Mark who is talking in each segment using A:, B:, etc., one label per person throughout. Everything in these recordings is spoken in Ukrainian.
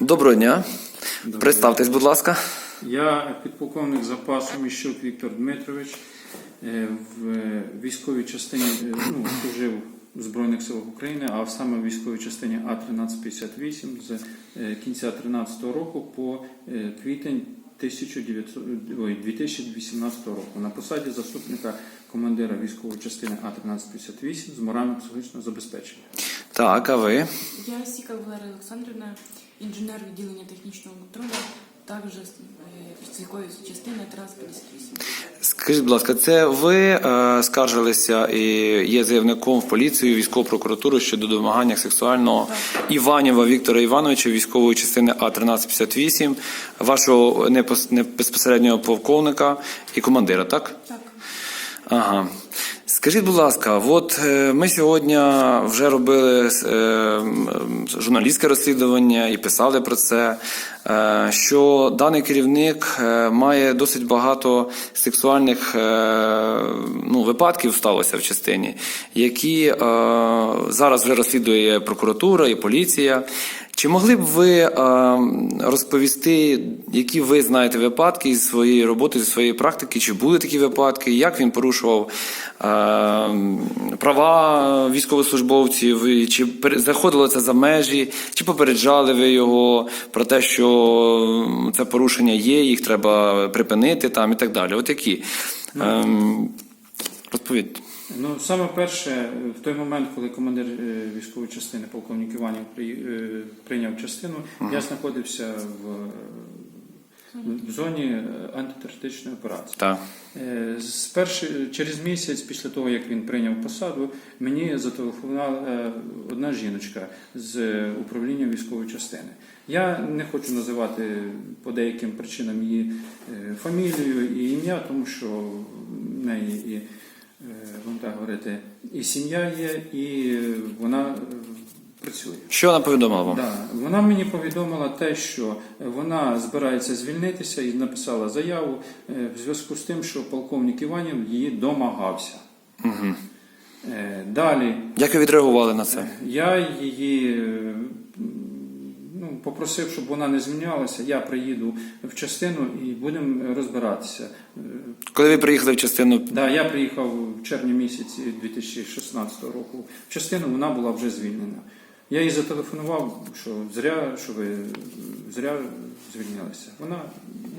A: Доброго дня. Представтесь, будь ласка.
B: Я підполковник запасу Міщук Віктор Дмитрович. Е, В військовій частині е, ну, служив в Збройних силах України, а саме в військовій частині А-1358 з е, кінця 2013 року по е, квітень 1900, ой, 2018 року на посаді заступника командира військової частини А-1358 з морально-психологічного забезпечення.
A: Так, а ви?
C: Я Сіка Валерія Олександрівна, інженер відділення технічного контролю, також е, якої частини Тарас 58.
A: Скажіть, будь ласка, це ви е, скаржилися і є заявником в поліцію, військову прокуратуру щодо домагання сексуального Іванєва Віктора Івановича, військової частини А-1358, вашого непос- не- безпосереднього полковника і командира, так?
C: Так,
A: Ага. Скажіть, будь ласка, от е, ми сьогодні вже робили е, журналістське розслідування і писали про це, е, що даний керівник має досить багато сексуальних ну, випадків сталося в частині, які зараз вже розслідує прокуратура і поліція. Чи могли б ви е, розповісти, які ви знаєте випадки із своєї роботи, зі своєї практики? Чи були такі випадки? Як він порушував е, права військовослужбовців? Чи заходило це за межі? Чи попереджали ви його про те, що це порушення є, їх треба припинити там і так далі? От які? Ем, розповідь.
B: Ну, саме перше, в той момент, коли командир е, військової частини полковник Іванів е, прийняв частину, я знаходився в, в зоні е, антитерористичної операції.
A: Так.
B: Е, З перши, через місяць після того, як він прийняв посаду, мені зателефонувала е, одна жіночка з е, управління військової частини. Я не хочу називати по деяким причинам її е, фамілію і ім'я, тому що в неї і, е, будемо так говорити, і сім'я є, і вона е, працює.
A: Що вона повідомила вам?
B: Да. Вона мені повідомила те, що вона збирається звільнитися і написала заяву е, в зв'язку з тим, що полковник Іванів її домагався.
A: Угу.
B: Е, Далі
A: Як ви відреагували на це?
B: я її е, попросив, щоб вона не звільнялася. Я приїду в частину і будемо розбиратися.
A: Коли ви приїхали в частину
B: Да, я приїхав в червні місяці 2016 року в частину, вона була вже звільнена. Я їй зателефонував, що зря, що ви зря звільнилися. Вона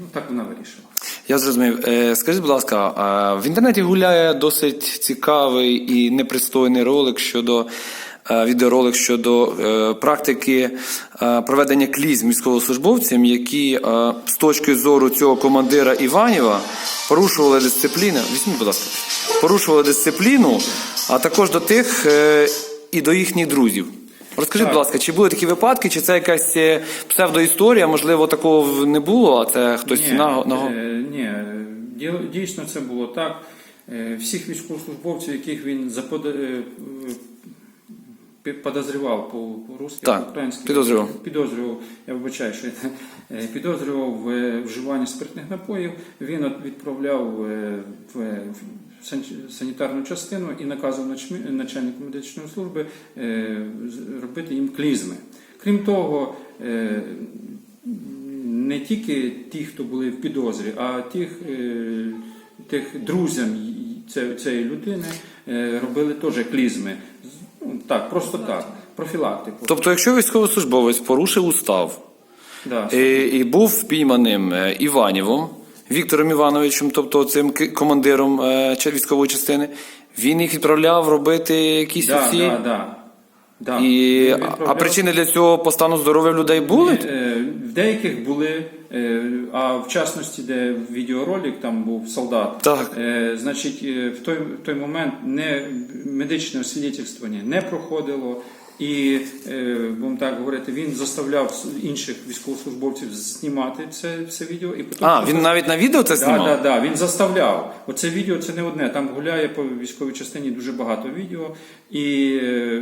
B: ну так вона вирішила.
A: Я зрозумів. Е, Скажіть, будь ласка, в інтернеті гуляє досить цікавий і непристойний ролик щодо відеоролик щодо е, практики е, проведення клізм військовослужбовцям, які е, з точки зору цього командира Іванєва порушували дисципліну. Візьміть, будь ласка, порушували дисципліну, а також до тих е, і до їхніх друзів. Розкажіть, будь ласка, чи були такі випадки, чи це якась е, псевдоісторія? Можливо, такого не було, а це хтось
B: ні,
A: на, на...
B: е, ні, е, дійсно це було так. Е, Всіх військовослужбовців, яких він е, подозрівав по, українськи
A: підозрював.
B: підозрював, я вибачаю, що я е, підозрював в е, вживанні спиртних напоїв. Він відправляв е, в санітарну частину і наказував начальнику медичної служби робити їм клізми. Крім того, не тільки ті, хто були в підозрі, а тих, тих друзям цієї людини робили теж клізми. Так, просто так, профілактику.
A: Тобто, якщо військовослужбовець порушив устав
B: Да.
A: і, і був впійманим Іванівом Віктором Івановичем, тобто цим командиром е, військової частини, він їх відправляв робити якісь
B: Да,
A: усі.
B: да, да. Да.
A: І, а- а причини для цього по стану здоров'я людей були?
B: Деяких були, е, а в частності, де відеоролик там був солдат,
A: Так.
B: е, значить, е, в той, в той момент не медичне освідчення не проходило. І, будемо так говорити, він заставляв інших військовослужбовців знімати це, це відео. І потім
A: А, він навіть на відео це
B: Да,
A: знімав?
B: да, да, він заставляв. Оце відео це не одне. Там гуляє по військовій частині дуже багато відео. І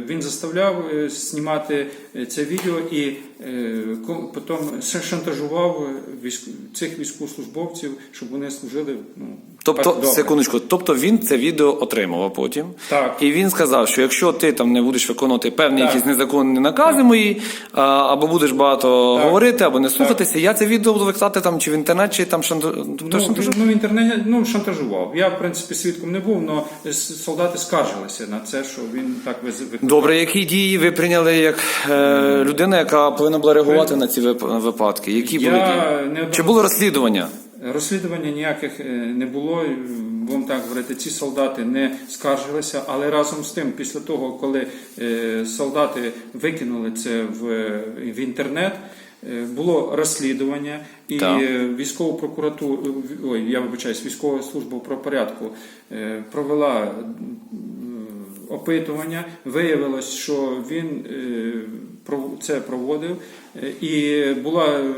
B: він заставляв знімати це відео і потім ша- шантажував е, цих військовослужбовців, щоб вони служили ну,
A: Тобто,
B: Добре.
A: секундочку, тобто він це відео отримував потім.
B: Так.
A: І він сказав, що якщо ти там не будеш виконувати певні
B: Так.
A: якісь незаконні накази мої, а, або будеш багато
B: Так.
A: говорити, або не слухатися, я це відео буду викладати там чи в інтернет, чи там шантаж... тобто
B: Ну,
A: шантажу.
B: ну, в інтернеті ну, шантажував. Я, в принципі, свідком не був, але солдати скаржилися на це, що він так викликав.
A: Добре, які дії ви прийняли як е, людина, яка повинна була реагувати на ці вип- випадки? Які були
B: не
A: Чи було розслідування?
B: Розслідування ніяких е, не було. Будемо так говорити, ці солдати не скаржилися, але разом з тим, після того, коли е, солдати викинули це в, в інтернет, е, було розслідування, і
A: Так.
B: військову прокуратуру, ой, я вибачаюсь, військова служба правопорядку е, провела опитування. Виявилось, що він це проводив, е, і була. е,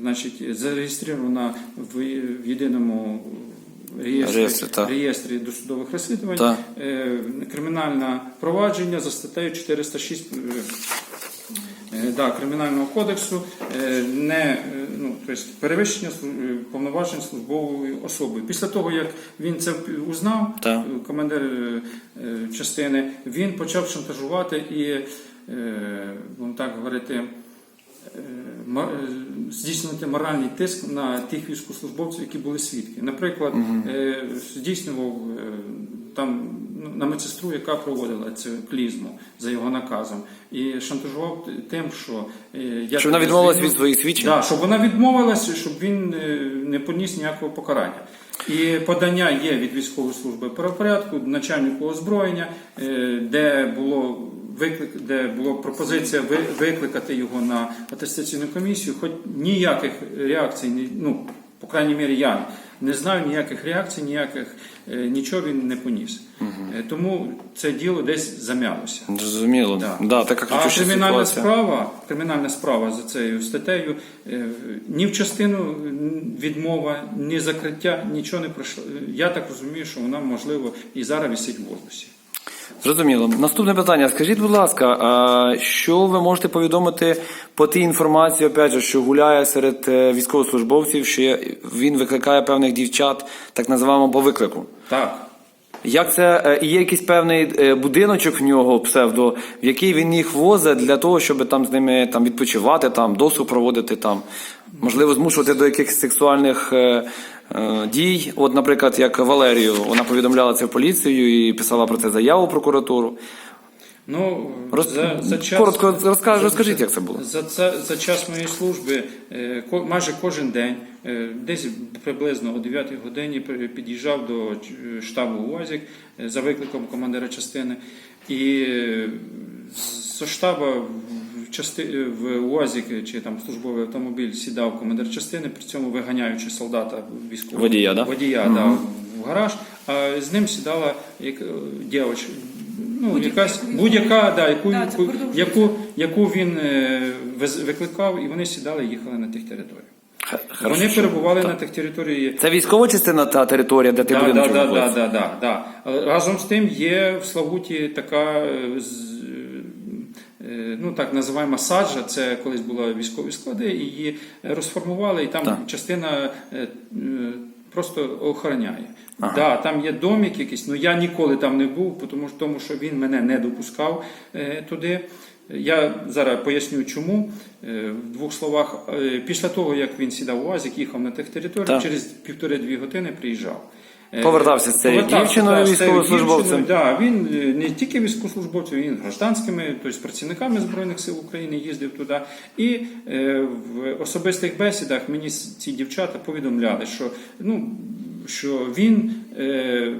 B: значить, зареєстрована в, в єдиному реєстрі,
A: Реєстрі,
B: реєстрі досудових розслідувань
A: Так.
B: е, кримінальне провадження за статтею 406 е, е, да, Кримінального кодексу не ну, тобто перевищення е, повноважень службовою особою. Після того, як він це узнав,
A: Так.
B: е, командир е, частини, він почав шантажувати і, будемо так говорити, здійснювати моральний тиск на тих військовослужбовців, які були свідки. Наприклад, е, здійснював там на медсестру, яка проводила цю клізму за його наказом, і шантажував тим, що е, я
A: Щоб вона відмовилась від своїх свідчень?
B: Да, щоб вона відмовилась, щоб він е, не поніс ніякого покарання. І подання є від військової служби правопорядку, начальнику озброєння, е, де було виклик, де була пропозиція ви- викликати його на атестаційну комісію, хоч ніяких реакцій, ну, по крайній мірі, я не знаю ніяких реакцій, ніяких е, нічого він не поніс. Угу. Тому це діло десь зам'ялося.
A: Зрозуміло.
B: Да.
A: Да, така
B: А кримінальна справа, кримінальна справа за цією статтею е, ні в частину відмова, ні закриття, нічого не пройшло. Я так розумію, що вона можливо і зараз висить в воздусі.
A: Зрозуміло. Наступне питання. Скажіть, будь ласка, що ви можете повідомити по тій інформації, опять же, що гуляє серед е, військовослужбовців, що він викликає певних дівчат, так називаємо по виклику?
B: Так.
A: Як це е, і є якийсь певний е, будиночок в нього псевдо, в який він їх возить для того, щоб там з ними там відпочивати, там досуг проводити там, можливо, змушувати до якихось сексуальних дій. От, наприклад, як Валерію, вона повідомляла це в поліцію і писала про це заяву в прокуратуру.
B: Ну,
A: Роз-
B: за, за час,
A: коротко розкажи- розкажіть, як це було.
B: За, це, за час моєї служби е, майже кожен день, е, десь приблизно о 9 годині під'їжджав до е, штабу УАЗік е, за викликом командира частини. І е, з штабу части, е, в УАЗік чи там службовий автомобіль сідав командир частини, при цьому виганяючи солдата військового
A: Водія, да?
B: водія да, в гараж, а з ним сідала як, е. Ну,
C: Будь-яка,
B: якась
C: яку-
B: будь-яка, да, яку,
C: Да,
B: яку, яку, яку він е, викликав, і вони сідали і їхали на тих територіях.
A: Хорошо,
B: вони перебували на тих територіях.
A: Це військова частина та територія, де ти
B: Да, да,
A: будиночок
B: да, да,
A: знаходиться?
B: да, да, да. Разом з тим є в Славуті така е, з- е, ну так називаємо саджа, це колись були військові склади, її розформували, і там
A: Так.
B: частина е, е, просто охороняє. Да, там є домик якийсь, але я ніколи там не був, тому, що- тому що він мене не допускав е, туди. Я зараз поясню, чому. Е, В двох словах, Е, після того, як він сідав у УАЗик, їхав на тих територіях, через півтори-дві години приїжджав. Е,
A: Повертався з цією дівчиною,
B: так,
A: військовослужбовцем.
B: дівчиною, Да, він е, не тільки військовослужбовцем, він гражданськими, тобто працівниками Збройних сил України їздив туди. І е, в особистих бесідах мені ці дівчата повідомляли, що, ну, що він е,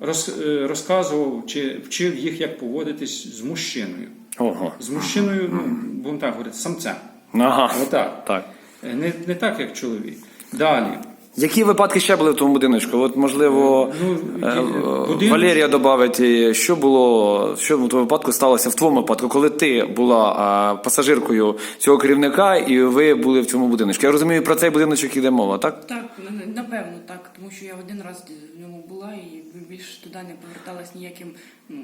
B: роз, е, розказував чи вчив їх, як поводитись з мужчиною.
A: Ого.
B: З мужчиною, ну, будемо так говорити, самцем.
A: Ага.
B: Отак.
A: Так.
B: Не, не так, як чоловік. Далі.
A: Які випадки ще були в тому будиночку? От, можливо,
B: Ну,
A: е,
B: будинок-
A: Валерія додавить, що було, що в тому випадку сталося в твоєму випадку, коли ти була пасажиркою цього керівника і ви були в цьому будиночку. Я розумію, про цей будиночок іде мова, так?
C: Так, напевно, так, тому що я один раз в ньому була і більше туди не поверталась ніяким. Ну,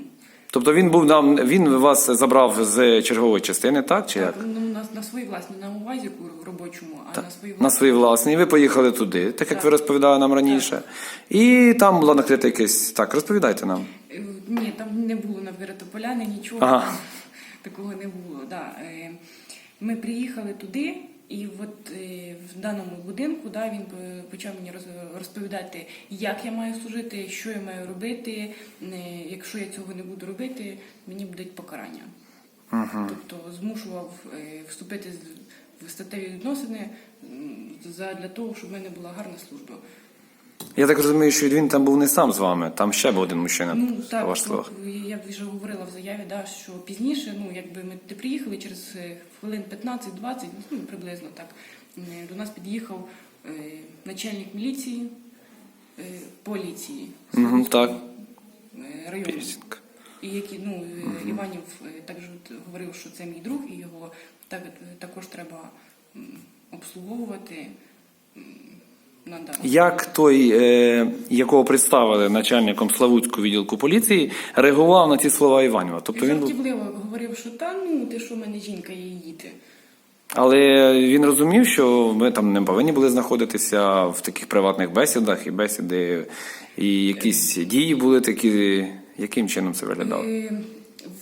A: Тобто він був нам, він вас забрав з чергової частини, так? Чи як?
C: так, ну, у нас на свої власні, на увазі робочому, а на свої
A: На свої власні. І ви поїхали туди, так як
C: Так.
A: ви розповідали нам раніше. І там була накрита якась. Так, розповідайте нам.
C: Е, Ні, там не було накрито поляни, нічого
A: Ага.
C: такого не було. Да. Е, Ми приїхали туди, і от е, в даному будинку да, він е, почав мені роз- розповідати, як я маю служити, що я маю робити. Е, Якщо я цього не буду робити, мені будуть покарання. Тобто змушував вступити в статеві відносини для того, щоб в мене була гарна служба.
A: Я так розумію, що він там був не сам з вами, там ще був один мужчина.
C: Ну так,
A: ваших словах.
C: я вже говорила в заяві, да, що пізніше, ну якби ми туди приїхали через е, хвилин 15-20, ну приблизно так, е, до нас під'їхав е, начальник міліції, е, поліції Слободського,
A: так.
C: е, району.
A: Пірсінг.
C: І які ну е, Іванів також говорив, що це мій друг, і його так також треба обслуговувати. Даному.
A: Як той, е, якого представили начальником Славутського відділку поліції, реагував на ці слова Іванова? Тобто він.
C: Жартівливо говорив, що та ну ти що в мене жінка є діти.
A: Але він розумів, що ми там не повинні були знаходитися в таких приватних бесідах і бесіди, і якісь дії були такі. Яким чином це виглядало?
C: Е,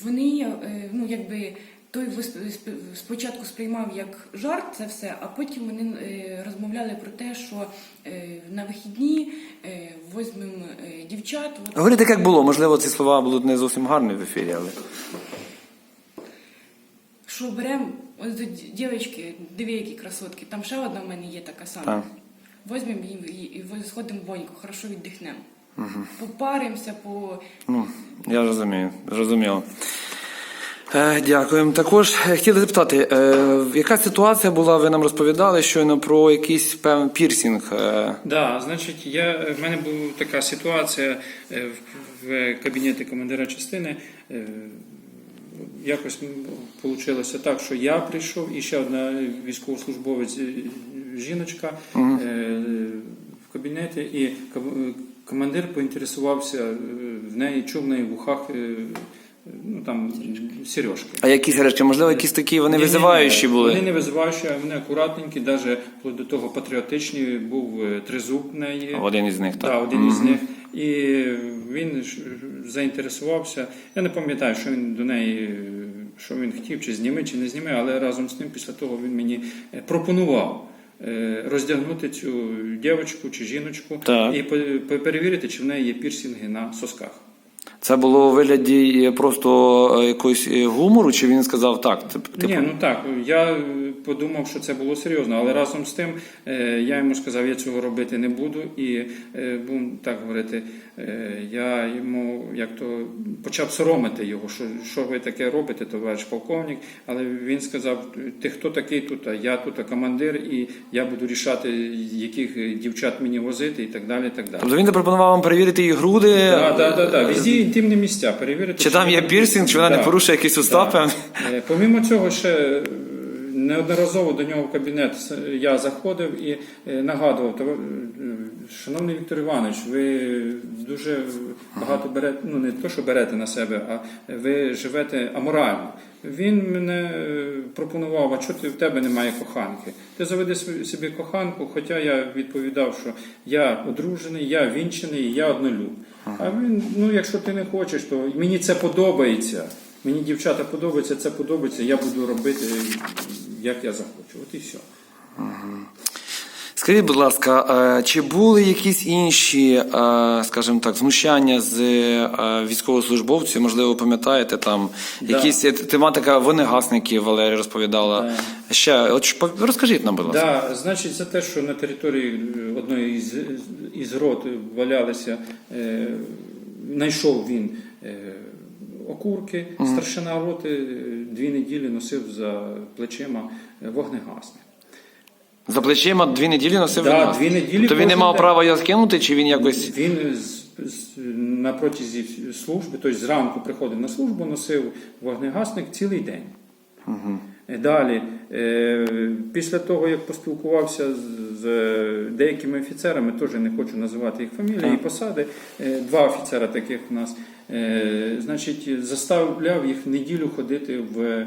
C: Вони, е, ну якби той спочатку сприймав як жарт це все, а потім вони е, розмовляли про те, що е, на вихідні е, візьмемо е, дівчат.
A: Говорите, як було. Можливо, ці слова будуть не зовсім гарні в ефірі, але
C: що беремо ось до дівчатки, диви, які красотки, там ще одна в мене є така сама.
A: Так.
C: Візьмемо її і, сходимо в воньку, хорошо віддихнемо. Попаримося, по
A: ну, я розумію, зрозуміло. Е, дякуємо. Також е, хотіли запитати, е, яка ситуація була, ви нам розповідали щойно про якийсь певний пірсінг. Е,
B: Да, значить, я, в мене була така ситуація в, кабінеті командира частини. Якось вийшло так, що я прийшов і ще одна військовослужбовець жіночка е, в кабінеті, і командир поінтересувався в неї, чув в неї в ухах ну, там, сережки.
A: а якісь речі, можливо, якісь такі вони
B: Ні, ні,
A: визиваючі
B: ні.
A: були?
B: Вони не визиваючі, а вони акуратненькі, навіть до того патріотичні, був е, тризуб в неї.
A: Один із них, так.
B: Так, один із
A: Мгм.
B: них. І він ж заінтересувався. Я не пам'ятаю, що він до неї, е, що він хотів, чи зніме, чи не зніме, але разом з тим, після того він мені е, пропонував. е, Роздягнути цю дівчинку чи жіночку
A: Так.
B: і по- по- перевірити, чи в неї є пірсінги на сосках.
A: Це було у вигляді е, просто е, якогось е, гумору, чи він сказав так? тип- Типу,
B: Ні, ну так, я подумав, що це було серйозно, але разом з тим я йому сказав, я цього робити не буду. І будемо так говорити, я йому як то почав соромити його, що, що ви таке робите, товариш полковник. Але він сказав: ти хто такий тут? А я тут командир, і я буду рішати, яких е, дівчат мені возити, і так далі. І так далі.
A: Тобто він запропонував вам перевірити її груди.
B: Так, так, так, так. Візі інтимні місця перевірити.
A: Чи там є пірсінг, чи вона не порушує якісь устав,
B: Да. Е, Помімо цього, ще е, неодноразово до нього в кабінет я заходив і е, нагадував, «Товар- е, шановний Віктор Іванович, ви дуже багато берете, ну не то, що берете на себе, а ви живете аморально. Він мене е, пропонував, а чого ти в тебе немає коханки? Ти заведи собі коханку, хоча я відповідав, що я одружений, я вінчений, я однолюб. А він, ну якщо ти не хочеш, то мені це подобається. Мені дівчата подобаються, це подобається, я буду робити, як я захочу. От і все.
A: Скажіть, будь ласка, е, чи були якісь інші, е, скажімо так, знущання з е, військовослужбовців? Можливо, пам'ятаєте там
B: Да.
A: якісь тематика вогнегасників Валерія розповідала. Ще от розкажіть нам, будь ласка.
B: Да, значить, за те, що на території одної із, із рот валялися, знайшов він окурки, старшина роти е, дві неділі носив за плечима е, вогнегасник.
A: За плечима дві неділі носив
B: Да,
A: вогнегасник?
B: дві неділі
A: То він не мав права його скинути, чи він якось.
B: Він з, з, на протязі служби, тобто зранку приходив на службу, носив вогнегасник цілий день. Е, Далі, е, після того, як поспілкувався з, з деякими офіцерами, теж не хочу називати їх фамілії і посади, е, два офіцера таких у нас, е, значить, заставляв їх неділю ходити в, е,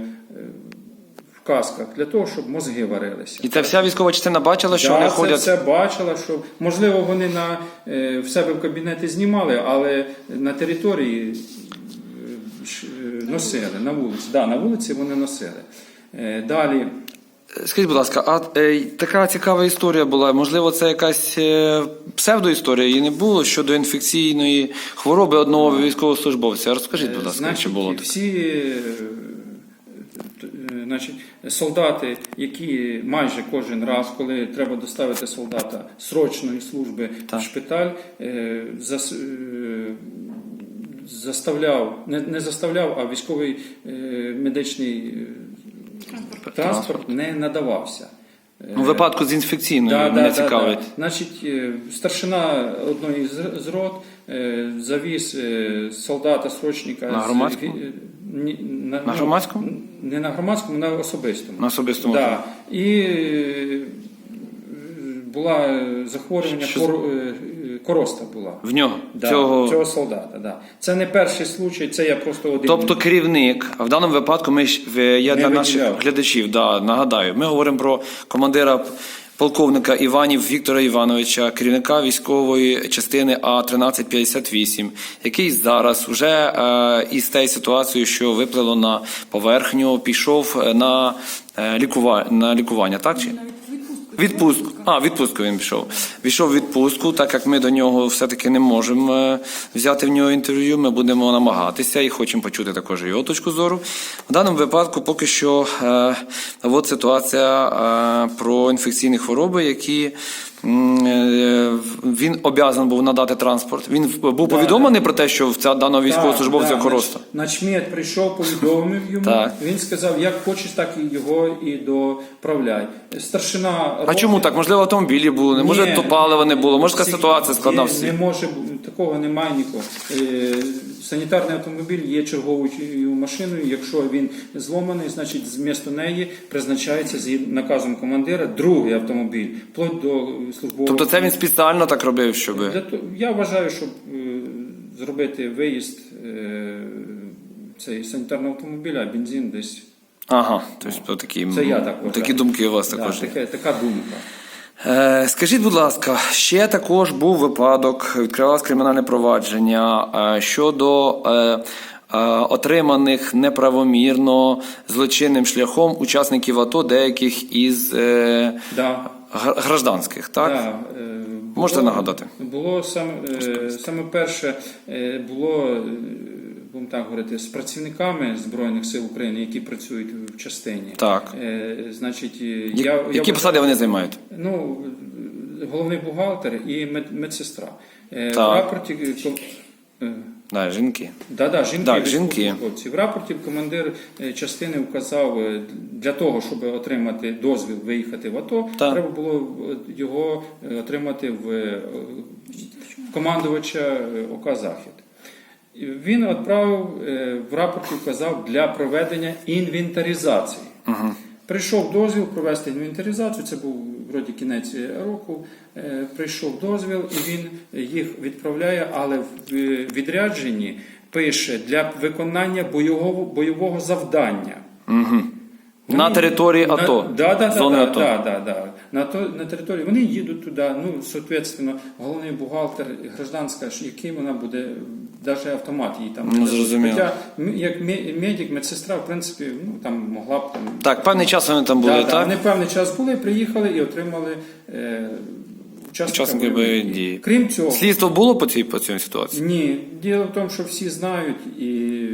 B: в касках для того, щоб мозги варилися.
A: І ця вся військова частина бачила, що
B: Да,
A: вони
B: це
A: ходять.
B: все бачила, що можливо вони на е, в себе в кабінеті знімали, але на території е, е, носили на вулиці. Да, на вулиці вони носили. Е, Далі.
A: Скажіть, будь ласка, а е, така цікава історія була. Можливо, це якась е, псевдоісторія її не було щодо інфекційної хвороби одного військовослужбовця. Розкажіть, будь ласка,
B: Значить,
A: чи було таке?
B: всі е, е, значить, солдати, які майже кожен раз, коли треба доставити солдата срочної служби
A: Так.
B: в шпиталь, е, зас- е, заставляв, не, не заставляв, а військовий е, медичний е, транспорт не надавався. Е,
A: Ну, випадку з інфекційною
B: Да,
A: мене
B: да, да,
A: цікавить.
B: да. Значить, е, старшина одної з- рот е, завіз е, солдата срочника
A: На громадському?
B: е, на,
A: На громадському?
B: Не на громадському, на особистому.
A: На особистому.
B: Да. І е, була е, захворювання
A: Що-
B: е, е, короста була.
A: В нього
B: Да,
A: цього.
B: цього солдата. Да. Це не перший случай, це я просто один.
A: Тобто керівник, а в даному випадку ми ж- в- я
B: Не
A: для наших
B: виділяв.
A: глядачів да, нагадаю. Ми говоримо про командира полковника Іванів Віктора Івановича, керівника військової частини А 1358, який зараз вже е, із тією ситуацією, що виплило на поверхню, пішов е, на, е, лікува... на лікування, так чи?
C: Відпустку.
A: А, відпустку він пішов. Війшов відпустку, так як ми до нього все-таки не можемо е, взяти в нього інтерв'ю. Ми будемо намагатися і хочемо почути також його точку зору. В даному випадку поки що е, от ситуація е, про інфекційні хвороби, які він обязан був надати транспорт. Він був повідомлений про те, що в ця даного військовослужбовця
B: Так,
A: короста.
B: Начмет прийшов, повідомив йому.
A: Так.
B: Він сказав, як хочеш, так і його і доправляй. Старшина
A: А
B: роти-
A: чому так? Можливо, автомобілі були, не може то палива не було, може така ситуація складна всі.
B: Не може такого немає нікого. Санітарний автомобіль є черговою машиною. Якщо він зломаний, значить з неї призначається з наказом командира другий автомобіль, вплоть до службового.
A: Тобто це він спеціально так робив, щоб.
B: Я вважаю, щоб е, зробити виїзд е, цей санітарного автомобіля, а бензин десь.
A: Ага, тобто такі,
B: Це я так
A: такі думки у вас також. є.
B: таке, така думка.
A: Е, скажіть, будь ласка, ще також був випадок, відкривалось кримінальне провадження е, щодо е, отриманих неправомірно злочинним шляхом учасників АТО деяких із
B: Да.
A: гражданських, так?
B: Да,
A: Можете
B: було-
A: нагадати?
B: Було саме, саме перше було, будемо так говорити, з працівниками Збройних сил України, які працюють в частині.
A: Так.
B: Е, Значить, е,
A: Я,
B: я, я
A: які посади вони займають?
B: Ну, головний бухгалтер і мед, медсестра. Е, В рапорті
A: Да, жінки.
B: Да, да, жінки,
A: Так, жінки.
B: В рапорті командир частини вказав для того, щоб отримати дозвіл виїхати в АТО,
A: Так.
B: треба було його отримати в командувача ОК Захід. Він відправив е, в рапорті вказав для проведення інвентаризації. Прийшов дозвіл провести інвентаризацію, це був вроді кінець року. Е, Прийшов дозвіл, і він їх відправляє, але в е, відрядженні пише для виконання бойового, бойового завдання.
A: На території АТО.
B: Да, да,
A: зони
B: да,
A: АТО.
B: Да, да, да. На, то, на території. Вони їдуть туди, ну, соответственно, головний бухгалтер, гражданська, який вона буде, навіть автомат їй там.
A: Ну, зрозуміло.
B: Хоча, м- як ме- медик, медсестра, в принципі, ну, там могла б там.
A: Так, певний час вони там були,
B: да, да,
A: так?
B: Вони певний час були, приїхали і отримали е, учасника
A: Учасники бойових дій.
B: Крім цього,
A: Слідство було по цій по цій ситуації?
B: ні, діло в тому, що всі знають, і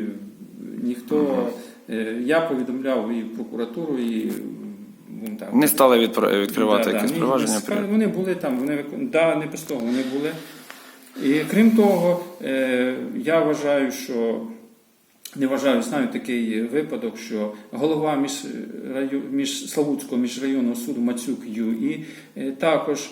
B: ніхто. Е, Я повідомляв і прокуратуру, і будемо так.
A: Не стали відпра- відкривати
B: Да, да,
A: якесь
B: ні,
A: провадження.
B: скажу, Вони були там, вони викон- да, не без того, вони були. І крім того, е, я вважаю, що не вважаю, знаю такий випадок, що голова між, раю, між Славутського міжрайонного суду Мацюк ЮІ е, також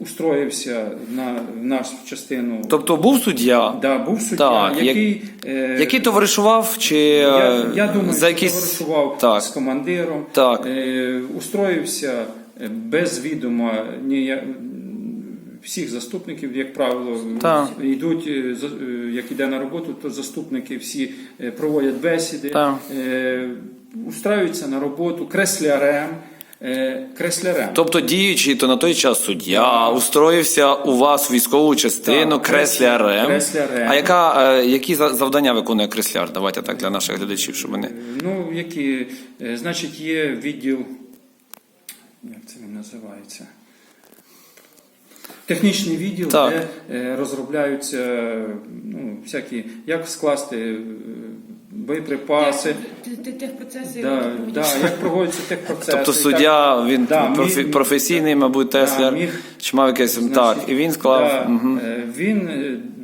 B: устроївся на нашу частину.
A: Тобто був суддя,
B: Да, був суддя,
A: Так, як-
B: який, е,
A: який товаришував чи
B: я,
A: е,
B: я думаю,
A: за
B: що
A: якісь
B: товаришував
A: так.
B: з командиром,
A: Так.
B: Е, устроївся е, без відома ні, всіх заступників, як правило,
A: Так.
B: йдуть, е, е, як іде на роботу, то заступники всі е, проводять бесіди.
A: Так.
B: Е, устраюється на роботу креслярем. Е, Креслярем.
A: Тобто діючий то на той час суддя устроївся у вас в військову частину
B: Так,
A: креслярем.
B: креслярем.
A: А яка, е, які за- завдання виконує кресляр? Давайте так для наших глядачів, щоб вони.
B: Ну, які, е, значить, є відділ, як це він називається? Технічний відділ,
A: Так.
B: де розробляються ну, всякі, як скласти боєприпаси,
C: Техпроцеси
B: да, да, як проводяться техпроцеси.
A: Тобто
B: так.
A: суддя, він
B: Да,
A: профі-
B: міг-
A: професійний, мабуть,
B: Да, міг-
A: чи мав якесь
B: Значить,
A: так, і він склав.
B: да, е, Він,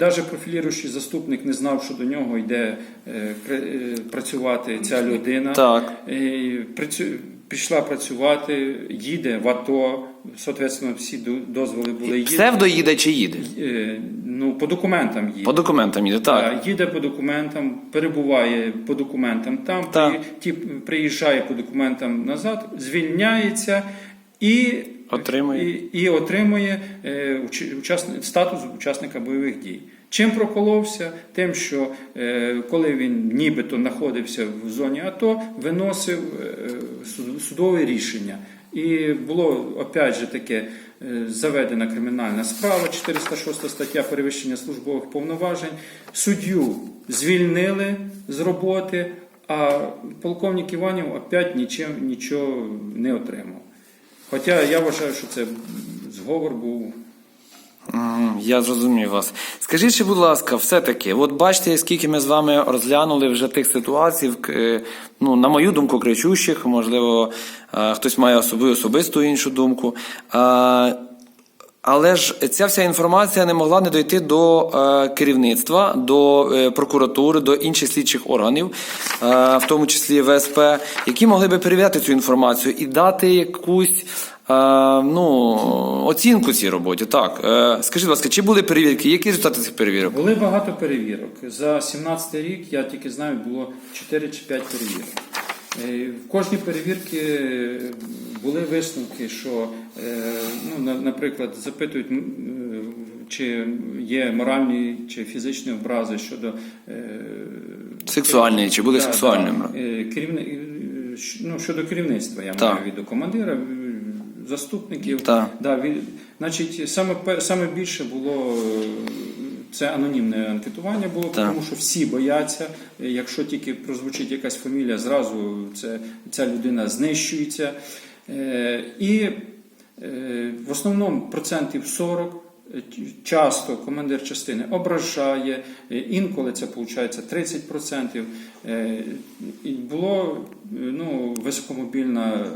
B: навіть профіліруючий заступник, не знав, що до нього йде е, е, працювати ця людина.
A: Так.
B: І працю- Пішла працювати, їде в АТО, соответственно, всі до- дозволи були їде.
A: Псевдо їде чи їде?
B: Е, Ну, по документам їде.
A: По документам їде, так.
B: Їде по документам, перебуває по документам там,
A: Так.
B: при- ті, приїжджає по документам назад, звільняється і
A: Отримує.
B: і, і отримує е, уч- учасни- статус учасника бойових дій. Чим проколовся? Тим, що е, коли він нібито знаходився в зоні АТО, виносив е, судове рішення. І було опять же таке заведена кримінальна справа, 406 стаття перевищення службових повноважень. Суддю звільнили з роботи, а полковник Іванів опять нічим нічого не отримав. Хоча я вважаю, що це зговор був.
A: Я зрозумів вас. Скажіть, ще, будь ласка, все-таки, от бачите, скільки ми з вами розглянули вже тих ситуацій, е, ну, на мою думку, кричущих, можливо, е, хтось має особи, особисту іншу думку. Е, Але ж ця вся інформація не могла не дойти до керівництва, до прокуратури, до інших слідчих органів, в тому числі ВСП, які могли би перевіряти цю інформацію і дати якусь ну, оцінку цій роботі. Так, е, скажіть, будь ласка, чи були перевірки? Які результати цих перевірок?
B: Були багато перевірок. За 17 рік, я тільки знаю, було 4 чи 5 перевірок. Е, В кожній перевірці е, були висновки, що, е, ну, на- наприклад, запитують, е, чи є моральні чи фізичні образи щодо е,
A: Сексуальні, чи були
B: Да,
A: сексуальними?
B: Е, Керівни... е, ну, щодо керівництва, я
A: Так.
B: маю від командира, е, заступників.
A: Так.
B: Да, від... Значить, саме, саме більше було е, це анонімне анкетування було,
A: Так.
B: тому що всі бояться, якщо тільки прозвучить якась фамілія, зразу це, ця людина знищується. Е, І е, в основному процентів 40 е, часто командир частини ображає, інколи це виходить 30%. Е, було ну, високомобільна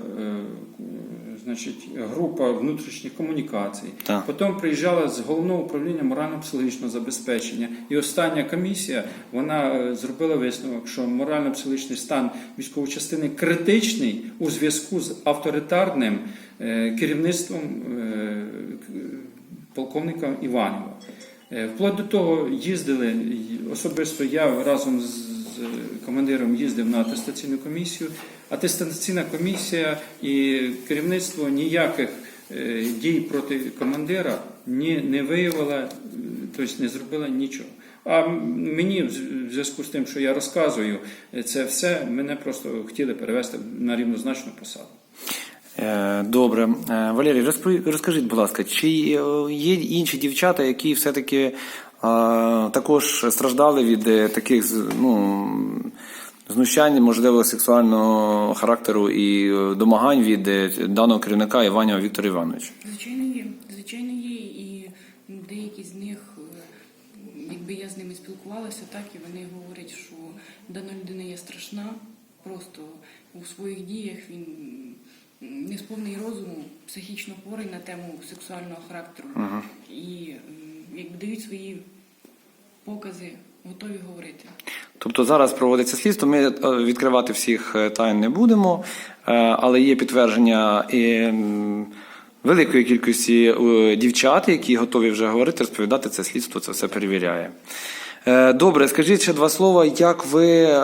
B: значить, група внутрішніх комунікацій.
A: Так.
B: Потім приїжджала з головного управління морально-психологічного забезпечення. І остання комісія вона е, зробила висновок, що морально-психологічний стан військової частини критичний у зв'язку з авторитарним е, керівництвом е, полковника Іванова. Вплоть до того їздили особисто я разом з командиром їздив на атестаційну комісію. Атестаційна комісія і керівництво ніяких е, дій проти командира ні, не виявила, тобто не зробила нічого. А мені в зв'язку з тим, що я розказую е, це все, мене просто хотіли перевести на рівнозначну посаду.
A: Е, Добре. Валерій, розкажіть, будь ласка, чи є інші дівчата, які все-таки також страждали від таких ну, знущань, можливо, сексуального характеру і е, домагань від е, даного керівника Іванова Віктора Івановича?
C: Звичайно є. Звичайно є. І деякі з них, е, якби я з ними спілкувалася, так і вони говорять, що дана людина є страшна, просто у своїх діях він не сповний розуму, психічно хворий на тему сексуального характеру. І якби дають свої покази, готові говорити.
A: Тобто зараз проводиться слідство. Ми е, відкривати всіх е, тайн не будемо, е, але є підтвердження і великої кількості дівчат, які готові вже говорити, розповідати це слідство, це все перевіряє. Е, Добре, скажіть ще два слова, як ви е,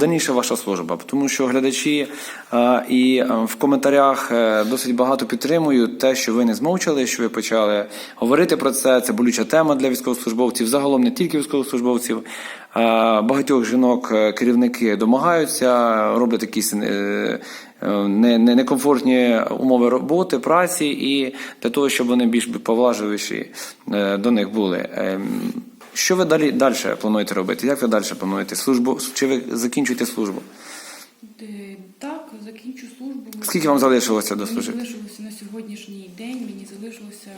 A: дальніша ваша служба? Тому що глядачі е, і в коментарях досить багато підтримують те, що ви не змовчали, що ви почали говорити про це. Це болюча тема для військовослужбовців, загалом не тільки військовослужбовців. Багатьох жінок керівники домагаються, роблять якісь не- не- некомфортні умови роботи, праці, і для того, щоб вони більш поважливіші до них були. Що ви далі, далі плануєте робити? Як ви далі плануєте? Службу? Чи ви закінчуєте службу?
C: Е, Так, закінчу службу.
A: Скільки вам залишилося
C: Мені
A: дослужити?
C: залишилося на сьогоднішній день, мені залишилося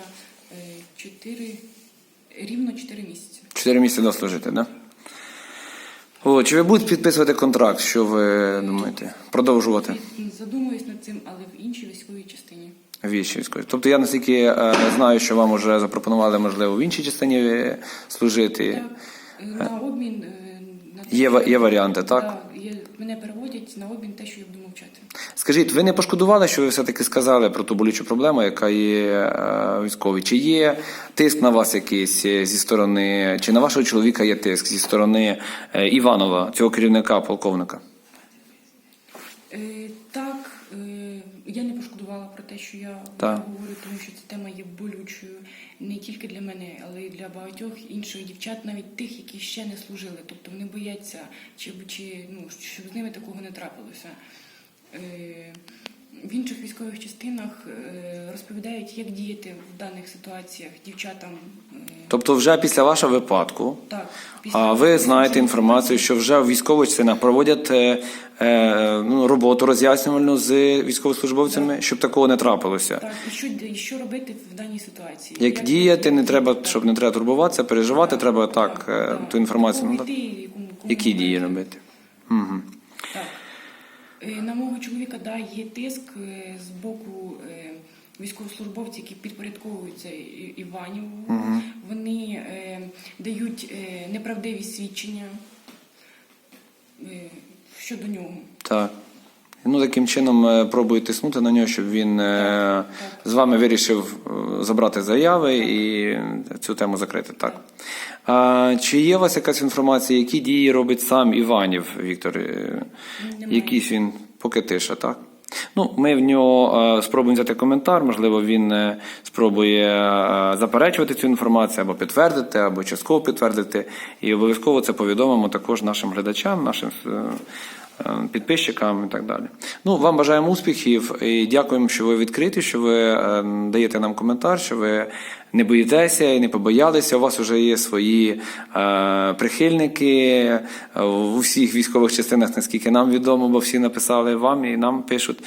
C: 4, рівно 4 місяці.
A: Чотири місяці дослужити, так? Да? О, чи ви будете підписувати контракт? Що ви думаєте? Продовжувати?
C: Задумуюсь над цим, але в іншій військовій частині.
A: Вічі. Тобто я наскільки е, знаю, що вам вже запропонували, можливо, в іншій частині е, служити.
C: Е, на обмін на те,
A: Є, є варіанти, так?
C: Да, є, мене переводять на обмін те, що я буду мовчати.
A: Скажіть, ви не пошкодували, що ви все-таки сказали про ту болючу проблему, яка є військовій? Чи є тиск на вас якийсь зі сторони, чи на вашого чоловіка є тиск зі сторони Іванова, цього керівника, полковника?
C: Е, так, я не пошкодувала про те, що я
A: Так.
C: говорю, тому що ця тема є болючою не тільки для мене, але й для багатьох інших дівчат, навіть тих, які ще не служили. Тобто вони бояться, чи, чи ну, щоб з ними такого не трапилося. Е, в інших військових частинах е, розповідають, як діяти в даних ситуаціях дівчатам. Е,
A: Тобто, вже після вашого випадку,
C: так,
A: а ви знаєте інформацію, що вже в військових частинах проводять е, е, ну, роботу роз'яснювальну з військовослужбовцями, щоб такого не трапилося.
C: Так, і що, і що робити в даній ситуації?
A: Як діяти, не треба,
C: Так.
A: щоб не треба турбуватися, переживати, треба так, е,
C: так.
A: ту інформацію
C: Кому якому- кому
A: Які дії робити? Угу.
C: Так. Е, На мого чоловіка да, є тиск е, з боку військовослужбовців, які підпорядковуються Іваніву. Вони е, дають е, неправдиві свідчення е, щодо нього.
A: Так. Ну, таким чином е, пробує тиснути на нього, щоб він е, з вами вирішив е, забрати заяви і цю тему закрити. Так. А, чи є у вас якась інформація, які дії робить сам Іванів Віктор?
C: Немає.
A: Якийсь він поки тиша, так? Ну, ми в нього е, спробуємо взяти коментар, можливо, він е, спробує е, заперечувати цю інформацію або підтвердити, або частково підтвердити. І обов'язково це повідомимо також нашим глядачам, нашим підписчикам і так далі. Ну, вам бажаємо успіхів і дякуємо, що ви відкриті, що ви е, даєте нам коментар, що ви не боїтеся і не побоялися. У вас вже є свої е, прихильники е, у всіх військових частинах, наскільки нам відомо, бо всі написали вам і нам пишуть.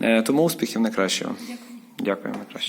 A: Е, тому успіхів найкращого.
C: Дякую.
A: Дякуємо найкраще.